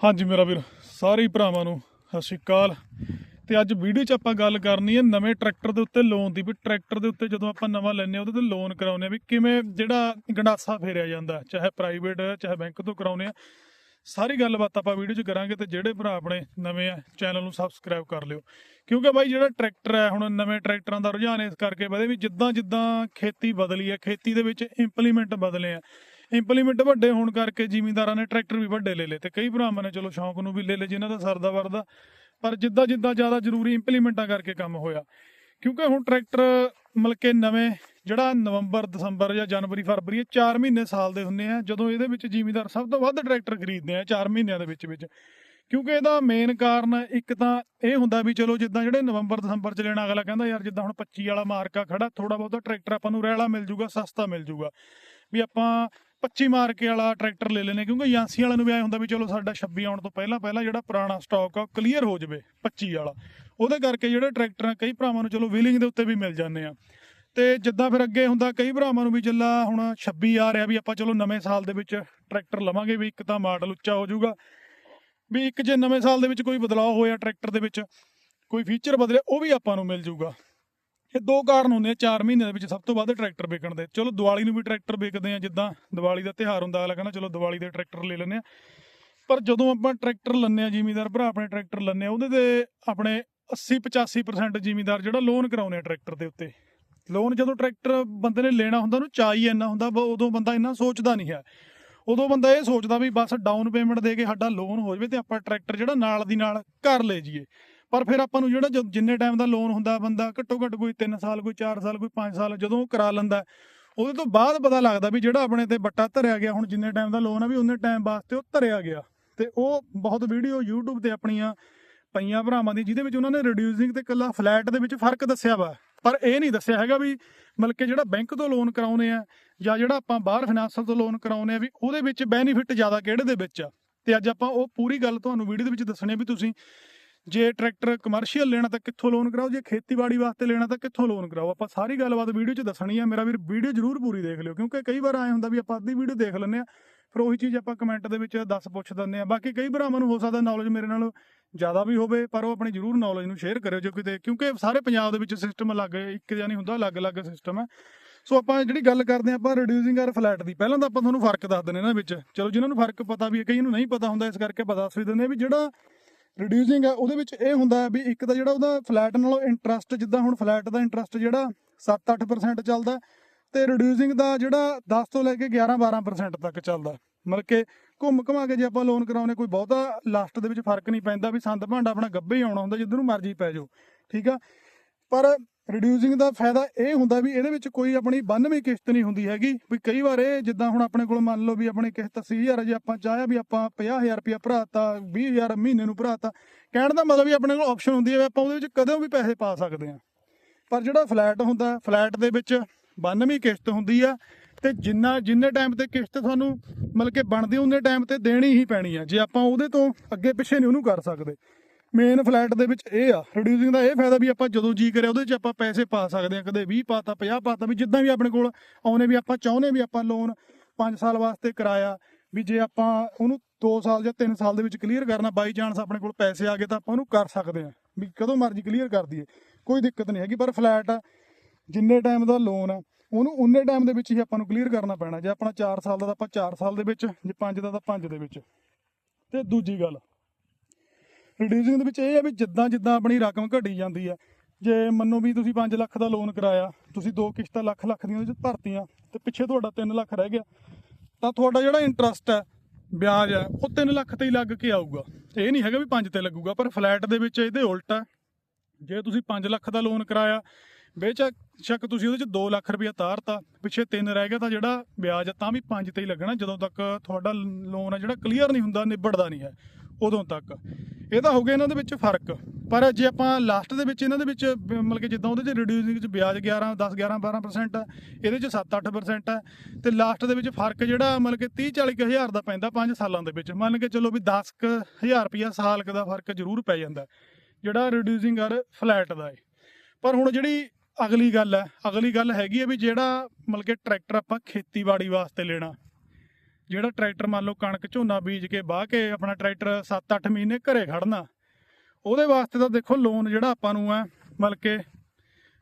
ਹਾਂਜੀ ਮੇਰਾ ਵੀਰ, ਸਾਰੇ ਭਰਾਵਾਂ ਨੂੰ ਸਤਿ ਸ਼੍ਰੀ ਅਕਾਲ। ਤੇ ਅੱਜ ਵੀਡੀਓ 'ਚ ਆਪਾਂ ਗੱਲ ਕਰਨੀ ਹੈ ਨਵੇਂ ਟਰੈਕਟਰ ਦੇ ਉੱਤੇ ਲੋਨ ਦੀ ਵੀ ਟਰੈਕਟਰ ਦੇ ਉੱਤੇ ਜਦੋਂ ਆਪਾਂ ਨਵਾਂ ਲੈਨੇ ਉਹਦੇ ਤੇ ਲੋਨ ਕਰਾਉਨੇ ਆ ਵੀ ਕਿਵੇਂ ਜਿਹੜਾ ਗੰਡਾਸਾ ਫੇਰਿਆ ਜਾਂਦਾ ਚਾਹੇ ਪ੍ਰਾਈਵੇਟ ਚਾਹੇ ਬੈਂਕ ਤੋਂ ਕਰਾਉਨੇ ਆ ਸਾਰੀ ਗੱਲਬਾਤ ਆਪਾਂ ਵੀਡੀਓ 'ਚ ਕਰਾਂਗੇ ਤੇ ਜਿਹੜੇ ਭਰਾ ਆਪਣੇ ਨਵੇਂ ਆ ਚੈਨਲ ਨੂੰ ਸਬਸਕ੍ਰਾਈਬ ਕਰ ਲਿਓ। ਕਿਉਂਕਿ ਬਾਈ ਜਿਹੜਾ ਟਰੈਕਟਰ ਹੈ, ਹੁਣ ਨਵੇਂ ਟਰੈਕਟਰਾਂ ਦਾ ਰੁਝਾਨ ਇਸ ਕਰਕੇ ਵਧੇ ਵੀ ਜਿੱਦਾਂ ਜਿੱਦਾਂ ਖੇਤੀ ਬਦਲੀ ਹੈ, ਖੇਤੀ ਦੇ ਵਿੱਚ ਇੰਪਲੀਮੈਂਟ ਬਦਲੇ ਆ। ਇੰਪਲੀਮੈਂਟ ਵੱਡੇ ਹੋਣ ਕਰਕੇ ਜ਼ਿਮੀਂਦਾਰਾਂ ਨੇ ਟਰੈਕਟਰ ਵੀ ਵੱਡੇ ਲੈ ਲਏ ਤੇ ਕਈ ਭਰਾਵਾਂ ਨੇ ਚਲੋ ਸ਼ੌਂਕ ਨੂੰ ਵੀ ਲੈ ਲਏ ਜਿਨ੍ਹਾਂ ਦਾ ਸਰਦਾ ਵਰਦਾ, ਪਰ ਜਿੱਦਾਂ ਜਿੱਦਾਂ ਜ਼ਿਆਦਾ ਜ਼ਰੂਰੀ ਇੰਪਲੀਮੈਂਟਾਂ ਕਰਕੇ ਕੰਮ ਹੋਇਆ। ਕਿਉਂਕਿ ਹੁਣ ਟਰੈਕਟਰ ਮਤਲਬ ਕਿ ਨਵੇਂ, ਜਿਹੜਾ ਨਵੰਬਰ, ਦਸੰਬਰ ਜਾਂ ਜਨਵਰੀ, ਫਰਵਰੀ, ਇਹ 4 ਮਹੀਨੇ ਸਾਲ ਦੇ ਹੁੰਦੇ ਆ, ਜਦੋਂ ਇਹਦੇ ਵਿੱਚ ਜ਼ਿਮੀਂਦਾਰ ਸਭ ਤੋਂ ਵੱਧ ਟਰੈਕਟਰ ਖਰੀਦਦੇ ਆ 4 ਮਹੀਨਿਆਂ ਦੇ ਵਿੱਚ ਵਿੱਚ। ਕਿਉਂਕਿ ਇਹਦਾ ਮੇਨ ਕਾਰਨ ਇੱਕ ਤਾਂ ਇਹ ਹੁੰਦਾ ਵੀ ਚਲੋ ਜਿੱਦਾਂ ਜਿਹੜੇ ਨਵੰਬਰ, ਦਸੰਬਰ ਚ ਲੈਣਾ ਅਗਲਾ ਕਹਿੰਦਾ ਯਾਰ ਜਿੱਦਾਂ ਹੁਣ 25 ਵਾਲਾ ਮਾਰਕਾ ਖੜਾ ਥੋੜਾ ਬਹੁਤਾ ਟਰੈਕਟਰ ਆਪਾਂ ਨੂੰ ਰੈਲਾ ਮਿਲ ਜੂਗਾ, ਸਸਤਾ ਮਿਲ ਜੂਗਾ। ਵੀ ਆਪਾਂ 25 ਮਾਰਕੇ ਵਾਲਾ ਟਰੈਕਟਰ ਲੈ ਲੈਨੇ ਕਿਉਂਕਿ ਏਜੰਸੀ ਵਾਲਿਆਂ ਨੂੰ ਵੀ ਐ ਹੁੰਦਾ ਵੀ ਚਲੋ ਸਾਡਾ 26 ਆਉਣ ਤੋਂ ਪਹਿਲਾਂ ਪਹਿਲਾਂ ਜਿਹੜਾ ਪੁਰਾਣਾ ਸਟਾਕ ਆ ਕਲੀਅਰ ਹੋ ਜਾਵੇ 25 ਵਾਲਾ। ਉਹਦੇ ਕਰਕੇ ਜਿਹੜੇ ਟਰੈਕਟਰ ਆ ਕਈ ਭਰਾਵਾਂ ਨੂੰ ਚਲੋ ਵੀਲਿੰਗ ਦੇ ਉੱਤੇ ਵੀ ਮਿਲ ਜਾਂਦੇ ਆ। ਤੇ ਜਿੱਦਾਂ ਫਿਰ ਅੱਗੇ ਹੁੰਦਾ, ਕਈ ਭਰਾਵਾਂ ਨੂੰ ਵੀ ਜਿੱਲਾ ਹੁਣ 26 ਆ ਰਿਹਾ ਵੀ ਆਪਾਂ ਚਲੋ ਨਵੇਂ ਸਾਲ ਦੇ ਵਿੱਚ ਟਰੈਕਟਰ ਲਵਾਂਗੇ ਵੀ ਇੱਕ ਤਾਂ ਮਾਡਲ ਉੱਚਾ ਹੋ ਜਾਊਗਾ, ਵੀ ਇੱਕ ਜੇ ਨਵੇਂ ਸਾਲ ਦੇ ਵਿੱਚ ਕੋਈ ਬਦਲਾਅ ਹੋਇਆ ਟਰੈਕਟਰ ਦੇ ਵਿੱਚ, ਕੋਈ ਫੀਚਰ ਬਦਲੇ ਉਹ ਵੀ ਆਪਾਂ ਨੂੰ ਮਿਲ ਜਾਊਗਾ। ਇਹ ਦੋ ਕਾਰਨ ਹੁੰਦੇ ਆ 4 ਮਹੀਨੇ ਦੇ ਵਿੱਚ ਸਭ ਤੋਂ ਵੱਧ ਟਰੈਕਟਰ ਵਿਕਣ ਦੇ। ਚਲੋ ਦੀਵਾਲੀ ਨੂੰ ਵੀ ਟਰੈਕਟਰ ਵਿਕਦੇ ਆ, ਜਿੱਦਾਂ ਦੀਵਾਲੀ ਦਾ ਤਿਉਹਾਰ ਹੁੰਦਾ, ਅਗਲਾ ਕਹਿੰਦਾ ਚਲੋ ਦੀਵਾਲੀ ਦੇ ਟਰੈਕਟਰ ਲੈ ਲੈਂਦੇ ਆ। ਪਰ ਜਦੋਂ ਆਪਾਂ ਟਰੈਕਟਰ ਲੈਂਦੇ ਆ, ਜ਼ਿਮੀਂਦਾਰ ਭਰਾ ਆਪਣੇ ਟਰੈਕਟਰ ਲੈਂਦੇ ਆ, ਉਹਦੇ ਤੇ ਆਪਣੇ 80 85% ਜ਼ਿਮੀਂਦਾਰ ਜਿਹੜਾ ਲੋਨ ਕਰਾਉਨੇ ਆ ਟਰੈਕਟਰ ਦੇ ਉੱਤੇ। ਲੋਨ ਜਦੋਂ ਟਰੈਕਟਰ ਬੰਦੇ ਨੇ ਲੈਣਾ ਹੁੰਦਾ, ਉਹਨੂੰ ਚਾਹੀ ਇੰਨਾ ਹੁੰਦਾ ਉਦੋਂ ਬੰਦਾ ਇੰਨਾ ਸੋਚਦਾ ਨਹੀਂ ਹੈ। ਉਦੋਂ ਬੰਦਾ ਇਹ ਸੋਚਦਾ ਵੀ ਬਸ ਡਾਊਨ ਪੇਮੈਂਟ ਦੇ ਕੇ ਸਾਡਾ ਲੋਨ ਹੋ ਜਾਵੇ ਤੇ ਆਪਾਂ ਟਰੈਕਟਰ ਜਿਹੜਾ ਨਾਲ ਦੀ ਨਾਲ ਘਰ ਲੈ ਜਾਈਏ। ਪਰ ਫਿਰ ਆਪਾਂ ਨੂੰ ਜਿਹੜਾ ਜਦ- ਜਿੰਨੇ ਟਾਈਮ ਦਾ ਲੋਨ ਹੁੰਦਾ ਬੰਦਾ, ਘੱਟੋ ਘੱਟ ਕੋਈ 3 ਸਾਲ, ਕੋਈ 4 ਸਾਲ, ਕੋਈ 5 ਸਾਲ, ਜਦੋਂ ਉਹ ਕਰਾ ਲੈਂਦਾ, ਉਹਦੇ ਤੋਂ ਬਾਅਦ ਪਤਾ ਲੱਗਦਾ ਵੀ ਜਿਹੜਾ ਆਪਣੇ ਤੇ ਬੱਟਾ ਧਰਿਆ ਗਿਆ, ਹੁਣ ਜਿੰਨੇ ਟਾਈਮ ਦਾ ਲੋਨ ਆ ਵੀ ਉਹਨੇ ਟਾਈਮ ਵਾਸਤੇ ਉਹ ਧਰਿਆ ਗਿਆ। ਤੇ ਉਹ ਬਹੁਤ ਵੀਡੀਓ YouTube ਤੇ ਆਪਣੀਆਂ ਪਈਆਂ ਭਰਾਵਾਂ ਦੀ, ਜਿਹਦੇ ਵਿੱਚ ਉਹਨਾਂ ਨੇ ਰਿਡਿਊਸਿੰਗ ਤੇ ਕੱਲਾ ਫਲੈਟ ਦੇ ਵਿੱਚ ਫ਼ਰਕ ਦੱਸਿਆ ਵਾ। ਪਰ ਇਹ ਨਹੀਂ ਦੱਸਿਆ ਹੈਗਾ ਵੀ ਮਤਲਬ ਕਿ ਜਿਹੜਾ ਬੈਂਕ ਤੋਂ ਲੋਨ ਕਰਾਉਨੇ ਆ ਜਾਂ ਜਿਹੜਾ ਆਪਾਂ ਬਾਹਰ ਫਾਈਨਾਂਸਲ ਤੋਂ ਲੋਨ ਕਰਾਉਨੇ ਆ ਵੀ ਉਹਦੇ ਵਿੱਚ ਬੈਨੀਫਿਟ ਜ਼ਿਆਦਾ ਕਿਹੜੇ ਦੇ ਵਿੱਚ ਆ? ਤੇ ਅੱਜ ਆਪਾਂ ਉਹ ਪੂਰੀ ਗੱਲ ਤੁਹਾਨੂੰ ਵੀਡੀਓ ਦੇ ਵਿੱਚ ਦੱਸਣੀ ਆ ਵੀ ਤੁਸੀਂ ਜੇ ਟਰੈਕਟਰ ਕਮਰਸ਼ੀਅਲ ਲੈਣਾ ਤਾਂ ਕਿੱਥੋਂ ਲੋਨ ਕਰਾਓ? ਜੇ ਖੇਤੀਬਾੜੀ ਵਾਸਤੇ ਲੈਣਾ ਤਾਂ ਕਿੱਥੋਂ ਲੋਨ ਕਰਾਓ? ਆਪਾਂ ਸਾਰੀ ਗੱਲਬਾਤ ਵੀਡੀਓ 'ਚ ਦੱਸਣੀ ਆ। ਮੇਰਾ ਵੀਰ ਵੀਡੀਓ ਜ਼ਰੂਰ ਪੂਰੀ ਦੇਖ ਲਿਓ, ਕਿਉਂਕਿ ਕਈ ਵਾਰ ਆਏ ਹੁੰਦਾ ਵੀ ਆਪਾਂ ਅੱਧੀ ਵੀਡੀਓ ਦੇਖ ਲੈਂਦੇ ਆ, ਫਿਰ ਉਹੀ ਚੀਜ਼ ਆਪਾਂ ਕਮੈਂਟ ਦੇ ਵਿੱਚ ਦੱਸ ਪੁੱਛ ਦਿੰਦੇ ਆ। ਬਾਕੀ ਕਈ ਭਰਾਵਾਂ ਨੂੰ ਹੋ ਸਕਦਾ ਨੌਲੇਜ ਮੇਰੇ ਨਾਲੋਂ ਜ਼ਿਆਦਾ ਵੀ ਹੋਵੇ, ਪਰ ਉਹ ਆਪਣੀ ਜ਼ਰੂਰ ਨੌਲੇਜ ਨੂੰ ਸ਼ੇਅਰ ਕਰਿਓ ਜੇ ਕਿਤੇ, ਕਿਉਂਕਿ ਸਾਰੇ ਪੰਜਾਬ ਦੇ ਵਿੱਚ ਸਿਸਟਮ ਅਲੱਗ ਇੱਕ ਜਿਹਾ ਨਹੀਂ ਹੁੰਦਾ, ਅਲੱਗ-ਅਲੱਗ ਸਿਸਟਮ ਹੈ। ਸੋ ਆਪਾਂ ਜਿਹੜੀ ਗੱਲ ਕਰਦੇ ਹਾਂ, ਆਪਾਂ ਰਿਡਿਊਸਿੰਗ ਆਰ ਫਲੈਟ ਦੀ, ਪਹਿਲਾਂ ਤਾਂ ਆਪਾਂ ਤੁਹਾਨੂੰ ਫ਼ਰਕ ਦੱਸ ਦਿੰਦੇ ਇਹਨਾਂ ਵਿੱਚ। ਚਲੋ ਜਿਨ੍ਹਾਂ ਨੂੰ ਫ਼ਰਕ ਪਤਾ ਵੀ ਹੈ ਕਈ ਨੂੰ ਨਹੀਂ ਪਤਾ ਹੁੰਦਾ, ਇਸ ਕਰਕੇ ਆਪਾਂ ਦੱਸ ਵੀ ਦਿੰਦੇ ਵੀ ਜਿਹੜਾ ਰਿਡਿਊਸਿੰਗ ਹੈ ਉਹਦੇ ਵਿੱਚ ਇਹ ਹੁੰਦਾ ਹੈ ਵੀ ਇੱਕ ਤਾਂ ਜਿਹੜਾ ਉਹਦਾ ਫਲੈਟ ਨਾਲੋਂ ਇੰਟਰਸਟ ਜਿੱਦਾਂ ਹੁਣ ਫਲੈਟ ਦਾ ਇੰਟਰਸਟ ਜਿਹੜਾ 7-8% ਚੱਲਦਾ ਤੇ ਰਿਡਿਊਸਿੰਗ ਦਾ ਜਿਹੜਾ 10 ਤੋਂ ਲੈ ਕੇ 11-12% ਤੱਕ ਚੱਲਦਾ ਮਤਲਬ ਕਿ ਘੁੰਮ ਘਮਾ ਕੇ ਜੇ ਆਪਾਂ ਲੋਨ ਕਰਾਉਨੇ ਕੋਈ ਬਹੁਤਾ ਲਾਸਟ ਦੇ ਵਿੱਚ ਫ਼ਰਕ ਨਹੀਂ ਪੈਂਦਾ ਵੀ ਸੰਦ ਭਾਂਡਾ ਆਪਣਾ ਗੱਭੇ ਹੀ ਆਉਣਾ ਹੁੰਦਾ, ਜਿੱਧਰ ਨੂੰ ਮਰਜ਼ੀ ਪੈ ਜਾਓ। ਠੀਕ ਆ? ਪਰ ਰਿਡਿਊਸਿੰਗ ਦਾ ਫਾਇਦਾ ਇਹ ਹੁੰਦਾ ਵੀ ਇਹਦੇ ਵਿੱਚ ਕੋਈ ਆਪਣੀ 92 ਕਿਸ਼ਤ ਨਹੀਂ ਹੁੰਦੀ ਹੈਗੀ। ਵੀ ਕਈ ਵਾਰ ਇਹ ਜਿੱਦਾਂ ਹੁਣ ਆਪਣੇ ਕੋਲ ਮੰਨ ਲਓ ਵੀ ਆਪਣੀ ਕਿਸ਼ਤ 80000 ਜੇ ਆਪਾਂ ਚਾਹਿਆ ਵੀ ਆਪਾਂ 50000 ਰੁਪਇਆ ਭਰਾਤਾ 20000 ਮਹੀਨੇ ਨੂੰ ਭਰਾਤਾ, ਕਹਿਣ ਦਾ ਮਤਲਬ ਵੀ ਆਪਣੇ ਕੋਲ ਆਪਸ਼ਨ ਹੁੰਦੀ ਹੈ ਵੀ ਆਪਾਂ ਉਹਦੇ ਵਿੱਚ ਕਦੋਂ ਵੀ ਪੈਸੇ ਪਾ ਸਕਦੇ ਹਾਂ। ਪਰ ਜਿਹੜਾ ਫਲੈਟ ਹੁੰਦਾ ਫਲੈਟ ਦੇ ਵਿੱਚ 92 ਕਿਸ਼ਤ ਹੁੰਦੀ ਆ, ਤੇ ਜਿੰਨਾ, ਜਿੰਨੇ ਟਾਈਮ ਤੇ ਕਿਸ਼ਤ ਤੁਹਾਨੂੰ ਮਤਲਬ ਕਿ ਬਣਦੀ, ਉਹਨੇ ਟਾਈਮ ਤੇ ਦੇਣੀ ਹੀ ਪੈਣੀ ਆ। ਜੇ ਆਪਾਂ ਉਹਦੇ ਤੋਂ ਅੱਗੇ ਪਿੱਛੇ ਨਹੀਂ ਉਹਨੂੰ ਕਰ ਸਕਦੇ। ਮੇਨ ਫਲੈਟ ਦੇ ਵਿੱਚ ਇਹ ਆ ਰਿਡਿਊਸਿੰਗ ਦਾ ਇਹ ਫਾਇਦਾ ਵੀ ਆਪਾਂ ਜਦੋਂ ਜੀ ਕਰਿਆ ਉਹਦੇ 'ਚ ਆਪਾਂ ਪੈਸੇ ਪਾ ਸਕਦੇ ਆ, ਕਦੇ 20 ਪਾਤਾ 50 ਪਾਤਾ ਵੀ ਜਿੱਦਾਂ ਵੀ ਆਪਣੇ ਕੋਲ ਆਉਨੇ ਵੀ ਆਪਾਂ, ਚਾਹੁੰਦੇ ਵੀ ਆਪਾਂ ਲੋਨ 5 ਸਾਲ ਵਾਸਤੇ ਕਰਾਇਆ, ਵੀ ਜੇ ਆਪਾਂ ਉਹਨੂੰ 2 ਸਾਲ ਜਾਂ 3 ਸਾਲ ਦੇ ਵਿੱਚ ਕਲੀਅਰ ਕਰਨਾ ਬਾਈ ਚਾਂਸ ਆਪਣੇ ਕੋਲ ਪੈਸੇ ਆ ਗਏ ਤਾਂ ਆਪਾਂ ਉਹਨੂੰ ਕਰ ਸਕਦੇ ਆ, ਵੀ ਕਦੋਂ ਮਰਜ਼ੀ ਕਲੀਅਰ ਕਰ ਦਈਏ, ਕੋਈ ਦਿੱਕਤ ਨਹੀਂ ਹੈਗੀ, ਪਰ ਫਲੈਟ ਆ, ਜਿੰਨੇ ਟਾਈਮ ਦਾ ਲੋਨ ਆ, ਉਹਨੂੰ ਉਨੇ ਟਾਈਮ ਦੇ ਵਿੱਚ ਹੀ ਆਪਾਂ ਨੂੰ ਕਲੀਅਰ ਕਰਨਾ ਪੈਣਾ, ਜੇ ਆਪਣਾ 4 ਸਾਲ ਦਾ ਤਾਂ ਆਪਾਂ 4 ਸਾਲ ਦੇ ਵਿੱਚ, ਜੇ 5 ਦਾ ਤਾਂ 5 ਦੇ ਵਿੱਚ। ਤੇ ਦੂਜੀ ਗੱਲ ਰਿਡਿਊਸਿੰਗ ਦੇ ਵਿੱਚ ਇਹ ਹੈ ਵੀ ਜਿੱਦਾਂ ਜਿੱਦਾਂ ਆਪਣੀ ਰਕਮ ਘਟੀ ਜਾਂਦੀ ਹੈ, ਜੇ ਮੰਨੋ ਵੀ ਤੁਸੀਂ 5 ਲੱਖ ਦਾ ਲੋਨ ਕਰਾਇਆ, ਤੁਸੀਂ ਦੋ ਕਿਸ਼ਤਾਂ ਲੱਖ ਲੱਖ ਦੀਆਂ ਉਹਦੇ ਚ ਭਰਤੀਆਂ ਤੇ ਪਿੱਛੇ ਤੁਹਾਡਾ 3 ਲੱਖ ਰਹਿ ਗਿਆ, ਤਾਂ ਤੁਹਾਡਾ ਜਿਹੜਾ ਇੰਟਰਸਟ ਹੈ, ਵਿਆਜ ਹੈ, ਉਹ 3 ਲੱਖ ਤੇ ਹੀ ਲੱਗ ਕੇ ਆਊਗਾ। ਇਹ ਨਹੀਂ ਹੈਗਾ ਵੀ 5 ਤੇ ਲੱਗੂਗਾ, ਪਰ ਫਲੈਟ ਦੇ ਵਿੱਚ ਇਹਦੇ ਉਲਟ ਹੈ। ਜੇ ਤੁਸੀਂ 5 ਲੱਖ ਦਾ ਲੋਨ ਕਰਾਇਆ, ਬੇਸ਼ੱਕ ਸ਼ੱਕ ਤੁਸੀਂ ਉਹਦੇ ਚ 2 ਲੱਖ ਰੁਪਇਆ ਤਾਰਤਾ, ਪਿੱਛੇ 3 ਰਹਿ ਗਿਆ ਤਾਂ ਜਿਹੜਾ ਵਿਆਜ ਹੈ ਤਾਂ ਵੀ 5 ਤੇ ਹੀ ਲੱਗਣਾ, ਜਦੋਂ ਤੱਕ ਤੁਹਾਡਾ ਲੋਨ ਆ ਜਿਹੜਾ ਕਲੀਅਰ ਨਹੀਂ ਹੁੰਦਾ, ਨਿਬੜਦਾ ਨਹੀਂ ਹੈ। ਉਦੋਂ ਤੱਕ। ਇਹ ਤਾਂ ਹੋ ਗਿਆ ਇਹਨਾਂ ਦੇ ਵਿੱਚ ਫ਼ਰਕ। ਪਰ ਜੇ ਆਪਾਂ ਲਾਸਟ ਦੇ ਵਿੱਚ ਇਹਨਾਂ ਦੇ ਵਿੱਚ ਮਤਲਬ ਕਿ ਜਿੱਦਾਂ ਉਹਦੇ ਚ ਰਿਡਿਊਸਿੰਗ ਚ ਵਿਆਜ 11 10 11 12% ਹੈ ਇਹਦੇ ਚ 7 8% ਹੈ ਤੇ ਲਾਸਟ ਦੇ ਵਿੱਚ ਫ਼ਰਕ ਜਿਹੜਾ ਮਤਲਬ ਕਿ 30 40 ਕੁ ਹਜ਼ਾਰ ਦਾ ਪੈਂਦਾ 5 ਸਾਲਾਂ ਦੇ ਵਿੱਚ। ਮੰਨ ਕੇ ਚਲੋ ਵੀ 10 ਕੁ ਹਜ਼ਾਰ ਰੁਪਇਆ ਸਾਲ ਕੁ ਦਾ ਫ਼ਰਕ ਜ਼ਰੂਰ ਪੈ ਜਾਂਦਾ, ਜਿਹੜਾ ਰਿਡਿਊਸਿੰਗ ਔਰ ਫਲੈਟ ਦਾ ਹੈ ਪਰ ਹੁਣ ਜਿਹੜੀ ਅਗਲੀ ਗੱਲ ਹੈ ਅਗਲੀ ਗੱਲ ਹੈਗੀ ਹੈ ਵੀ ਜਿਹੜਾ ਮਤਲਬ ਕਿ ਟਰੈਕਟਰ ਆਪਾਂ ਖੇਤੀਬਾੜੀ ਵਾਸਤੇ ਲੈਣਾ ਜਿਹੜਾ ਟਰੈਕਟਰ ਮੰਨ ਲਓ ਕਣਕ, ਝੋਨਾ ਬੀਜ ਕੇ ਵਾਹ ਕੇ ਆਪਣਾ ਟਰੈਕਟਰ 7-8 ਮਹੀਨੇ ਘਰੇ ਖੜਨਾ ਉਹਦੇ ਵਾਸਤੇ ਤਾਂ ਦੇਖੋ ਲੋਨ ਜਿਹੜਾ ਆਪਾਂ ਨੂੰ ਹੈ, ਮਤਲਬ ਕਿ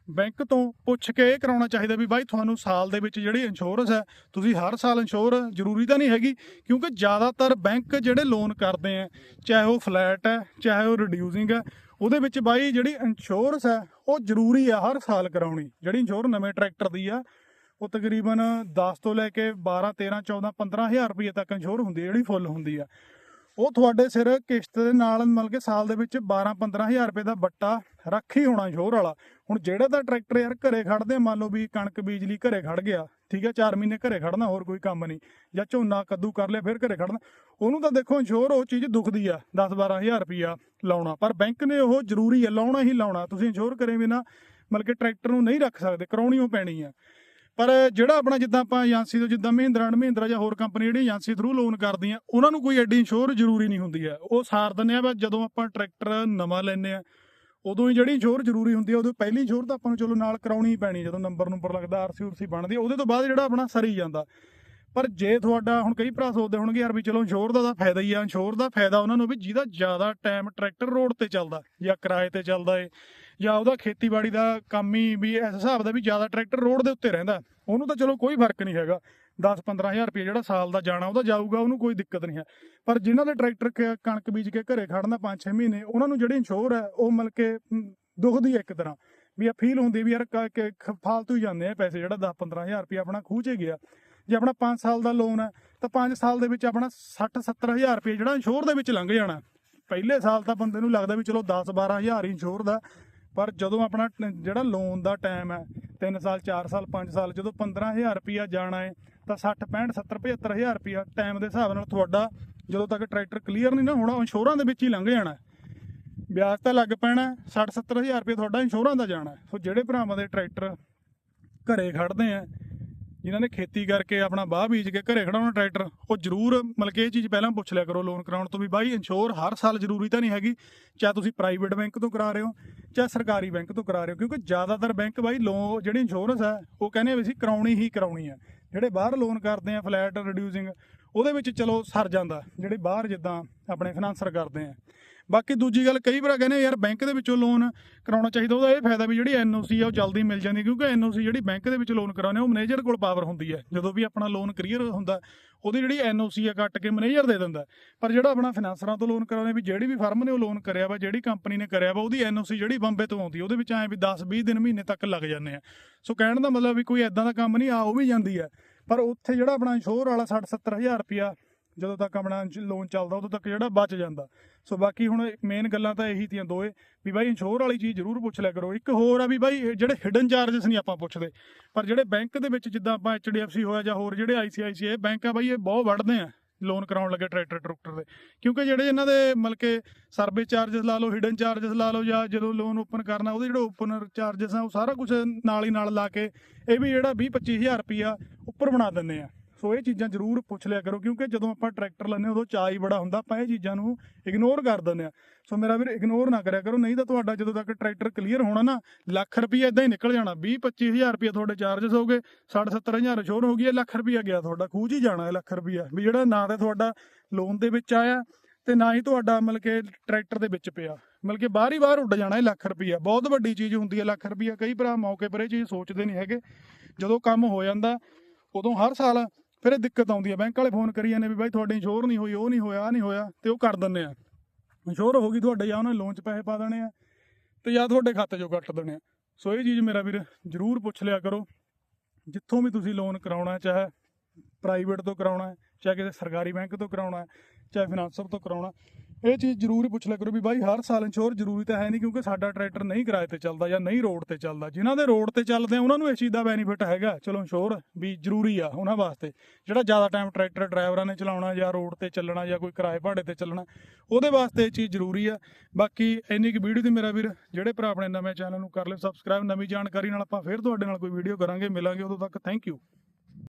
ਬੈਂਕ ਤੋਂ ਪੁੱਛ ਕੇ ਇਹ ਕਰਾਉਣਾ ਚਾਹੀਦਾ ਵੀ ਬਾਈ ਤੁਹਾਨੂੰ ਸਾਲ ਦੇ ਵਿੱਚ ਜਿਹੜੀ ਇੰਸ਼ੋਰੈਂਸ ਹੈ, ਤੁਸੀਂ ਹਰ ਸਾਲ ਇੰਸ਼ੋਰ ਜ਼ਰੂਰੀ ਤਾਂ ਨਹੀਂ ਹੈਗੀ, ਕਿਉਂਕਿ ਜ਼ਿਆਦਾਤਰ ਬੈਂਕ ਜਿਹੜੇ ਲੋਨ ਕਰਦੇ ਆ ਚਾਹੇ ਉਹ ਫਲੈਟ ਹੈ, ਚਾਹੇ ਉਹ ਰਿਡਿਊਸਿੰਗ ਹੈ, ਉਹਦੇ ਵਿੱਚ ਬਾਈ ਜਿਹੜੀ ਇੰਸ਼ੋਰੈਂਸ ਹੈ, ਉਹ ਜ਼ਰੂਰੀ ਆ ਹਰ ਸਾਲ ਕਰਾਉਣੀ, ਜਿਹੜੀ ਇੰਸ਼ੋਰ ਨਵੇਂ ਟਰੈਕਟਰ ਦੀ ਆ ਉਹ ਤਕਰੀਬਨ 10 ਤੋਂ ਲੈ ਕੇ 12 13 14 15000 ਰੁਪਏ ਤੱਕ ਇੰਸ਼ੋਰ ਹੁੰਦੀ ਹੈ, ਜਿਹੜੀ ਫੁੱਲ ਹੁੰਦੀ ਆ ਉਹ ਤੁਹਾਡੇ ਸਿਰ ਕਿਸ਼ਤ ਦੇ ਨਾਲ ਮਤਲਬ ਕਿ ਸਾਲ ਦੇ ਵਿੱਚ 12 15000 ਰੁਪਏ ਦਾ ਬੱਟਾ ਹੀ ਹੋਣਾ ਇੰਸ਼ੋਰ ਵਾਲਾ। ਹੁਣ ਜਿਹੜਾ ਤਾਂ ਟਰੈਕਟਰ ਯਾਰ ਘਰੇ ਖੜਦੇ ਮੰਨ ਲਓ ਵੀ ਕਣਕ ਬੀਜ ਲਈ ਘਰੇ ਖੜ ਗਿਆ, ਠੀਕ ਹੈ 4 ਮਹੀਨੇ ਘਰੇ ਖੜਨਾ, ਹੋਰ ਕੋਈ ਕੰਮ ਨਹੀਂ। ਜਾਂ ਝੋਨਾ, ਕੱਦੂ ਕਰ ਲਿਆ, ਫਿਰ ਘਰੇ ਖੜਨਾ। ਉਹਨੂੰ ਤਾਂ ਦੇਖੋ ਇੰਸ਼ੋਰ ਉਹ ਚੀਜ਼ ਦੁਖਦੀ ਆ 10 12000 ਰੁਪਿਆ ਲਾਉਣਾ। ਪਰ ਬੈਂਕ ਨੇ ਉਹ ਜ਼ਰੂਰੀ ਹੈ ਲਾਉਣਾ ਹੀ ਲਾਉਣਾ। ਤੁਸੀਂ ਇੰਸ਼ੋਰ ਕਰੇ ਬਿਨਾ ਮਤਲਬ ਕਿ ਟਰੈਕਟਰ ਨੂੰ ਨਹੀਂ ਰੱਖ ਸਕਦੇ, ਕਰਾਉਣੀ ਉਹ ਪੈਣੀ ਆ। ਪਰ ਜਿਹੜਾ ਆਪਣਾ ਜਿੱਦਾਂ ਆਪਾਂ ਏਜੰਸੀ ਤੋਂ ਜਿੱਦਾਂ ਮਹਿੰਦਰਾ ਐਂਡ ਮਹਿੰਦਰਾ ਜਾਂ ਹੋਰ ਕੰਪਨੀ ਜਿਹੜੀ ਏਜੰਸੀ ਥਰੂ ਲੋਨ ਕਰਦੀਆਂ ਉਹਨਾਂ ਨੂੰ ਕੋਈ ਐਡੀ ਇੰਸ਼ੋਰ ਜ਼ਰੂਰੀ ਨਹੀਂ ਹੁੰਦੀ ਹੈ। ਉਹ ਸਾਰ ਦਿੰਦੇ ਆ ਬਸ ਜਦੋਂ ਆਪਾਂ ਟਰੈਕਟਰ ਨਵਾਂ ਲੈਨੇ ਆ ਉਦੋਂ ਹੀ ਜਿਹੜੀ ਇੰਸ਼ੋਰ ਜ਼ਰੂਰੀ ਹੁੰਦੀ ਹੈ ਉਦੋਂ ਪਹਿਲੀ ਇੰਸ਼ੋਰ ਤਾਂ ਆਪਾਂ ਨੂੰ ਚਲੋ ਨਾਲ ਕਰਾਉਣੀ ਪੈਣੀ ਜਦੋਂ ਨੰਬਰ ਨੰਬਰ ਲੱਗਦਾ ਆਰਸੀ ਉਰਸੀ ਬਣਦੀ ਹੈ, ਉਹਦੇ ਤੋਂ ਬਾਅਦ ਜਿਹੜਾ ਆਪਣਾ ਸਰੀ ਜਾਂਦਾ। ਪਰ ਜੇ ਤੁਹਾਡਾ ਹੁਣ ਕਈ ਭਰਾ ਸੋਚਦੇ ਹੋਣਗੇ ਯਾਰ ਵੀ ਚਲੋ ਇੰਸ਼ੋਰ ਦਾ ਤਾਂ ਫਾਇਦਾ ਹੀ ਆ ਇੰਸ਼ੋਰ ਦਾ ਫਾਇਦਾ ਉਹਨਾਂ ਨੂੰ ਵੀ ਜਿਹਦਾ ਜ਼ਿਆਦਾ ਟਾਈਮ ਟਰੈਕਟਰ ਰੋਡ ਤੇ ਚੱਲਦਾ ਜਾਂ ਕਿਰਾਏ ਤੇ ਚੱਲਦਾ ਏ ਜਾਂ ਉਹਦਾ ਖੇਤੀਬਾੜੀ ਦਾ ਕੰਮ ਹੀ ਵੀ ਇਸ ਹਿਸਾਬ ਦਾ ਵੀ ਜ਼ਿਆਦਾ ਟਰੈਕਟਰ ਰੋਡ ਦੇ ਉੱਤੇ ਰਹਿੰਦਾ ਉਹਨੂੰ ਤਾਂ ਚਲੋ ਕੋਈ ਫ਼ਰਕ ਨਹੀਂ ਹੈਗਾ। 10-15000 ਰੁਪਏ ਜਿਹੜਾ ਸਾਲ ਦਾ ਜਾਣਾ ਉਹਦਾ ਜਾਊਗਾ ਉਹਨੂੰ ਕੋਈ ਦਿੱਕਤ ਨਹੀਂ ਹੈ। ਪਰ ਜਿਨ੍ਹਾਂ ਦੇ ਟਰੈਕਟਰ ਕਣਕ ਬੀਜ ਕੇ ਘਰੇ ਖੜਨਾ 5-6 ਮਹੀਨੇ ਉਹਨਾਂ ਨੂੰ ਜਿਹੜੀ ਇੰਸ਼ੋਰ ਹੈ ਉਹ ਮਤਲਬ ਕਿ ਮ, ਦੁਖਦੀ ਹੈ ਇੱਕ ਤਰ੍ਹਾਂ। ਵੀ ਆ ਫੀਲ ਹੁੰਦੀ ਵੀ ਯਾਰ ਫਾਲਤੂ ਹੀ ਜਾਂਦੇ ਆ ਪੈਸੇ ਜਿਹੜਾ 10-15000 ਰੁਪਏ ਆਪਣਾ ਖੂਹ 'ਚ ਗਿਆ। ਜੇ ਆਪਣਾ 5 ਸਾਲ ਦਾ ਲੋਨ ਹੈ ਤਾਂ 5 ਸਾਲ ਦੇ ਵਿੱਚ ਆਪਣਾ 60-70000 ਰੁਪਏ ਜਿਹੜਾ ਇੰਸ਼ੋਰ ਦੇ ਵਿੱਚ ਲੰਘ ਜਾਣਾ। ਪਹਿਲੇ ਸਾਲ ਤਾਂ ਬੰਦੇ ਨੂੰ ਲੱਗਦਾ ਵੀ ਚਲੋ 10-12000 ਇੰਸ਼ੋਰ ਦਾ ਪਰ ਜਦੋਂ ਆਪਣਾ ਟ- ਜਿਹੜਾ ਲੋਨ ਦਾ ਟਾਈਮ ਹੈ 3 ਸਾਲ 4 ਸਾਲ 5 ਸਾਲ, ਜਦੋਂ 15000 ਰੁਪਿਆ ਜਾਣਾ ਹੈ, ਤਾਂ 60 65 70 75000 ਰੁਪਿਆ ਟਾਈਮ ਦੇ ਹਿਸਾਬ ਨਾਲ ਤੁਹਾਡਾ ਜਦੋਂ ਤੱਕ ਟਰੈਕਟਰ ਕਲੀਅਰ ਨਹੀਂ ਨਾ ਹੋਣਾ ਇੰਸ਼ੋਰਾਂ ਦੇ ਵਿੱਚ ਹੀ ਲੰਘ ਜਾਣਾ ਵਿਆਜ ਤਾਂ ਲੱਗ ਪੈਣਾ 60 70000 ਰੁਪਏ ਤੁਹਾਡਾ ਇੰਸ਼ੋਰਾਂ ਦਾ ਜਾਣਾ ਸੋ ਜਿਹੜੇ ਭਰਾਵਾਂ ਦੇ ਟਰੈਕਟਰ ਘਰੇ ਖੜਦੇ ਆ ਜਿਨ੍ਹਾਂ ਨੇ ਖੇਤੀ ਕਰਕੇ ਆਪਣਾ ਬਾਹ ਬੀਜ ਕੇ ਘਰੇ ਖੜਾਉਣਾ ਟਰੈਕਟਰ, ਉਹ ਜ਼ਰੂਰ ਮਤਲਬ ਕਿ ਇਹ ਚੀਜ਼ ਪਹਿਲਾਂ ਪੁੱਛ ਲਿਆ ਕਰੋ ਲੋਨ ਕਰਾਉਣ ਤੋਂ ਵੀ। ਬਾਈ ਇੰਸ਼ੋਰ ਹਰ ਸਾਲ ਜ਼ਰੂਰੀ ਤਾਂ ਨਹੀਂ ਹੈਗੀ, ਚਾਹੇ ਤੁਸੀਂ ਪ੍ਰਾਈਵੇਟ ਬੈਂਕ ਤੋਂ ਕਰਾ ਰਹੇ ਹੋ, ਚਾਹੇ ਸਰਕਾਰੀ ਬੈਂਕ ਤੋਂ ਕਰਾ ਰਹੇ ਹੋ, ਕਿਉਂਕਿ ਜ਼ਿਆਦਾਤਰ ਬੈਂਕ ਬਾਈ ਲੋ ਜਿਹੜੀ ਇੰਸ਼ੋਰੈਂਸ ਹੈ, ਉਹ ਕਹਿੰਦੇ ਵੀ ਅਸੀਂ ਕਰਾਉਣੀ ਹੀ ਕਰਾਉਣੀ ਹੈ। ਜਿਹੜੇ ਬਾਹਰ ਲੋਨ ਕਰਦੇ ਆ ਫਲੈਟ ਰਿਡਿਊਸਿੰਗ ਉਹਦੇ ਵਿੱਚ ਚਲੋ ਸਰ ਜਾਂਦਾ, ਜਿਹੜੇ ਬਾਹਰ ਜਿੱਦਾਂ ਆਪਣੇ ਫਾਈਨਾਂਸਰ ਕਰਦੇ ਆ। ਬਾਕੀ ਦੂਜੀ ਗੱਲ ਕਈ ਵਾਰ ਕਹਿੰਦੇ ਯਾਰ ਬੈਂਕ ਦੇ ਵਿੱਚੋਂ ਲੋਨ ਕਰਾਉਣਾ ਚਾਹੀਦਾ, ਉਹਦਾ ਇਹ ਫਾਇਦਾ ਵੀ ਜਿਹੜੀ ਐਨਓਸੀ ਆ, ਉਹ ਜਲਦੀ ਮਿਲ ਜਾਂਦੀ ਕਿਉਂਕਿ ਐਨਓਸੀ ਜਿਹੜੀ ਬੈਂਕ ਦੇ ਵਿੱਚ ਲੋਨ ਕਰਾਉਂਦੇ ਉਹ ਮੈਨੇਜਰ ਕੋਲ ਪਾਵਰ ਹੁੰਦੀ ਹੈ ਜਦੋਂ ਵੀ ਆਪਣਾ ਲੋਨ ਕਲੀਅਰ ਹੁੰਦਾ, ਉਹਦੀ ਜਿਹੜੀ ਐਨਓਸੀ ਆ, ਕੱਟ ਕੇ ਮੈਨੇਜਰ ਦੇ ਦਿੰਦਾ। ਪਰ ਜਿਹੜਾ ਆਪਣਾ ਫਾਈਨਾਂਸਰਾਂ ਤੋਂ ਲੋਨ ਕਰਾਉਂਦੇ ਵੀ ਜਿਹੜੀ ਵੀ ਫਰਮ ਨੇ ਉਹ ਲੋਨ ਕਰਿਆ ਵਾ, ਜਿਹੜੀ ਕੰਪਨੀ ਨੇ ਕਰਿਆ ਵਾ, ਉਹਦੀ ਐਨਓਸੀ ਜਿਹੜੀ ਬੰਬੇ ਤੋਂ ਆਉਂਦੀ ਉਹਦੇ ਵਿੱਚ ਐ ਵੀ 10 20 ਦਿਨ ਮਹੀਨੇ ਤੱਕ ਲੱਗ ਜਾਂਦੇ ਆ। ਸੋ ਕਹਿਣ ਦਾ ਮਤਲਬ ਵੀ ਕੋਈ ਐਦਾਂ ਦਾ ਕੰਮ ਨਹੀਂ, ਆ ਉਹ ਵੀ ਜਾਂਦੀ ਹੈ ਪਰ ਉੱਥੇ ਜਿਹੜਾ ਆਪਣਾ ਇੰਸ਼ੋਰ ਵਾਲਾ 60 70000 ਰੁਪਿਆ ਜਦੋਂ ਤੱਕ ਆਪਣਾ ਲੋਨ ਚੱਲਦਾ, ਉਦੋਂ ਤੱਕ ਜਿਹੜਾ ਬਚ ਜਾਂਦਾ। ਸੋ ਬਾਕੀ ਹੁਣ ਮੇਨ ਗੱਲਾਂ ਤਾਂ ਇਹੀ ਤੀਆਂ ਦੋਏ, ਵੀ ਬਾਈ ਇੰਸ਼ੋਰ ਵਾਲੀ ਚੀਜ਼ ਜ਼ਰੂਰ ਪੁੱਛ ਲਿਆ ਕਰੋ। ਇੱਕ ਹੋਰ ਆ ਵੀ ਬਾਈ ਜਿਹੜੇ ਹਿਡਨ ਚਾਰजेस ਨਹੀਂ ਆਪਾਂ ਪੁੱਛਦੇ। ਪਰ ਜਿਹੜੇ ਬੈਂਕ ਦੇ ਵਿੱਚ ਜਿੱਦਾਂ ਆਪਾਂ HDFC ਹੋਇਆ ਜਾਂ ਹੋਰ ਜਿਹੜੇ ICICI ਬੈਂਕ ਆ ਬਾਈ, ਇਹ ਬਹੁਤ ਵੱਢਦੇ ਆ ਲੋਨ ਕਰਾਉਣ ਲੱਗੇ ਟਰੈਕਟਰ ਟਰੈਕਟਰ ਦੇ। ਕਿਉਂਕਿ ਜਿਹੜੇ ਇਹਨਾਂ ਦੇ ਮਤਲਬ ਕਿ ਸਰਵੇ ਚਾਰजेस ਲਾ ਲਓ ਹਿਡਨ ਚਾਰजेस ਲਾ ਲਓ ਜਾਂ ਜਦੋਂ ਲੋਨ ਓਪਨ ਕਰਨਾ, ਉਹਦੇ ਜਿਹੜੇ ਓਪਨਰ ਚਾਰजेस ਆ, ਉਹ ਸਾਰਾ ਕੁਝ ਨਾਲ ਹੀ ਨਾਲ ਲਾ ਕੇ ਇਹ ਵੀ ਜਿਹੜਾ 20 25000 ਰੁਪਿਆ ਉੱਪਰ ਬਣਾ ਦਿੰਦੇ ਆ। ਸੋ ਇਹ ਚੀਜ਼ਾਂ ਜ਼ਰੂਰ ਪੁੱਛ ਲਿਆ ਕਰੋ, ਕਿਉਂਕਿ ਜਦੋਂ ਆਪਾਂ ਟਰੈਕਟਰ ਲੈਂਦੇ ਉਦੋਂ ਚਾਅ ਹੀ ਬੜਾ ਹੁੰਦਾ, ਆਪਾਂ ਇਹ ਚੀਜ਼ਾਂ ਨੂੰ ਇਗਨੋਰ ਕਰ ਦਿੰਦੇ ਆ ਸੋ ਮੇਰਾ ਵੀਰ ਇਗਨੋਰ ਨਾ ਕਰਿਆ ਕਰੋ, ਨਹੀਂ ਤਾਂ ਤੁਹਾਡਾ ਜਦੋਂ ਤੱਕ ਟਰੈਕਟਰ ਕਲੀਅਰ ਹੋਣਾ ਨਾ, ਲੱਖ ਰੁਪਈਆ ਇਦਾਂ ਹੀ ਨਿਕਲ ਜਾਣਾ 20 25000 ਰੁਪਈਆ ਤੁਹਾਡੇ ਚਾਰजेस ਹੋਗੇ 60 70000 ਸ਼ੋਰ ਹੋ ਗਈ, ਇਹ ਲੱਖ ਰੁਪਈਆ ਗਿਆ ਤੁਹਾਡਾ ਖੂਜ ਹੀ ਜਾਣਾ ਇਹ ਲੱਖ ਰੁਪਈਆ, ਵੀ ਜਿਹੜਾ ਨਾ ਤਾਂ ਤੁਹਾਡਾ ਲੋਨ ਦੇ ਵਿੱਚ ਆਇਆ ਤੇ ਨਾ ਹੀ ਤੁਹਾਡਾ ਮਤਲਬ ਕਿ ਟਰੈਕਟਰ ਦੇ ਵਿੱਚ ਪਿਆ। ਮਤਲਬ ਕਿ ਬਾਹਰ ਹੀ ਬਾਹਰ ਉੱਡ ਜਾਣਾ ਇਹ ਲੱਖ ਰੁਪਈਆ। ਬਹੁਤ ਵੱਡੀ ਚੀਜ਼ ਹੁੰਦੀ ਹੈ ਲੱਖ ਰੁਪਈਆ, ਕਈ ਭਰਾ ਮੌਕੇ ਪਰ ਇਹ ਚੀਜ਼ ਸੋਚਦੇ ਨਹੀਂ ਹੈਗੇ। ਜਦੋਂ ਕੰਮ ਹੋ ਜਾਂਦਾ, ਉਦੋਂ ਹਰ ਸਾਲ ਫਿਰ ਇਹ ਦਿੱਕਤ ਆਉਂਦੀ ਹੈ ਬੈਂਕ ਵਾਲੇ ਫੋਨ ਕਰੀ ਜਾਂਦੇ ਵੀ ਬਾਈ ਤੁਹਾਡੀ ਇੰਸ਼ੋਰ ਨਹੀਂ ਹੋਈ, ਉਹ ਨਹੀਂ ਹੋਇਆ ਆ ਨਹੀਂ ਹੋਇਆ ਤੇ ਉਹ ਕਰ ਦਿੰਦੇ ਆ। ਇੰਸ਼ੋਰ ਹੋ ਗਈ ਤੁਹਾਡੇ, ਜਾਂ ਉਹਨਾਂ ਲੋਨ 'ਚ ਪੈਸੇ ਪਾ ਦੇਣੇ ਆ ਤੇ ਜਾਂ ਤੁਹਾਡੇ ਖਾਤੇ 'ਚੋਂ ਕੱਟ ਦੇਣੇ ਆ। ਸੋ ਇਹ ਚੀਜ਼ ਮੇਰਾ ਵੀਰ ਜਰੂਰ ਪੁੱਛ ਲਿਆ ਕਰੋ। ਜਿੱਥੋਂ ਵੀ ਤੁਸੀਂ ਲੋਨ ਕਰਾਉਣਾ ਚਾਹੇ ਪ੍ਰਾਈਵੇਟ ਤੋਂ ਕਰਾਉਣਾ ਚਾਹੇ ਕਿਸੇ ਸਰਕਾਰੀ ਬੈਂਕ ਤੋਂ ਕਰਾਉਣਾ ਚਾਹੇ ਫਾਈਨਾਂਸਰ ਤੋਂ ਕਰਾਉਣਾ ਇਹ ਚੀਜ਼ ਜ਼ਰੂਰ ਪੁੱਛ ਲਿਆ ਕਰੋ ਵੀ ਬਾਈ ਹਰ ਸਾਲ ਇੰਸ਼ੋਰ ਜ਼ਰੂਰੀ ਤਾਂ ਹੈ ਨਹੀਂ ਕਿਉਂਕਿ ਸਾਡਾ ਟਰੈਕਟਰ ਨਹੀਂ ਕਿਰਾਏ ਤੇ ਚੱਲਦਾ ਜਾਂ ਨਹੀਂ ਰੋਡ ਤੇ ਚੱਲਦਾ। ਜਿਨ੍ਹਾਂ ਦੇ ਰੋਡ ਤੇ ਚੱਲਦੇ ਆ, ਉਹਨਾਂ ਨੂੰ ਇਸ ਚੀਜ਼ ਦਾ ਬੈਨੀਫਿਟ ਹੈਗਾ। ਚਲੋ ਇੰਸ਼ੋਰ ਵੀ ਜ਼ਰੂਰੀ ਆ ਉਹਨਾਂ ਵਾਸਤੇ। ਜਿਹੜਾ ਜ਼ਿਆਦਾ ਟਾਈਮ ਟਰੈਕਟਰ ਡਰਾਈਵਰਾਂ ਨੇ ਚਲਾਉਣਾ ਜਾਂ ਰੋਡ ਤੇ ਚੱਲਣਾ ਜਾਂ ਕੋਈ ਕਿਰਾਏ ਭਾੜੇ ਤੇ ਚੱਲਣਾ, ਉਹਦੇ ਵਾਸਤੇ ਇਹ ਚੀਜ਼ ਜ਼ਰੂਰੀ ਆ। ਬਾਕੀ ਇੰਨੀ ਕੁ ਵੀਡੀਓ ਦੀ ਮੇਰਾ ਵੀਰ, ਜਿਹੜੇ ਭਰਾ ਆਪਣੇ ਨਵੇਂ ਚੈਨਲ ਨੂੰ ਕਰ ਲਿਓ ਸਬਸਕ੍ਰਾਈਬ ਨਵੀਂ ਜਾਣਕਾਰੀ ਨਾਲ ਆਪਾਂ ਫਿਰ ਤੁਹਾਡੇ ਨਾਲ ਕੋਈ ਵੀਡੀਓ ਕਰਾਂਗੇ। ਮਿਲਾਂਗੇ ਉਦੋਂ ਤੱਕ ਥੈਂਕ ਯੂ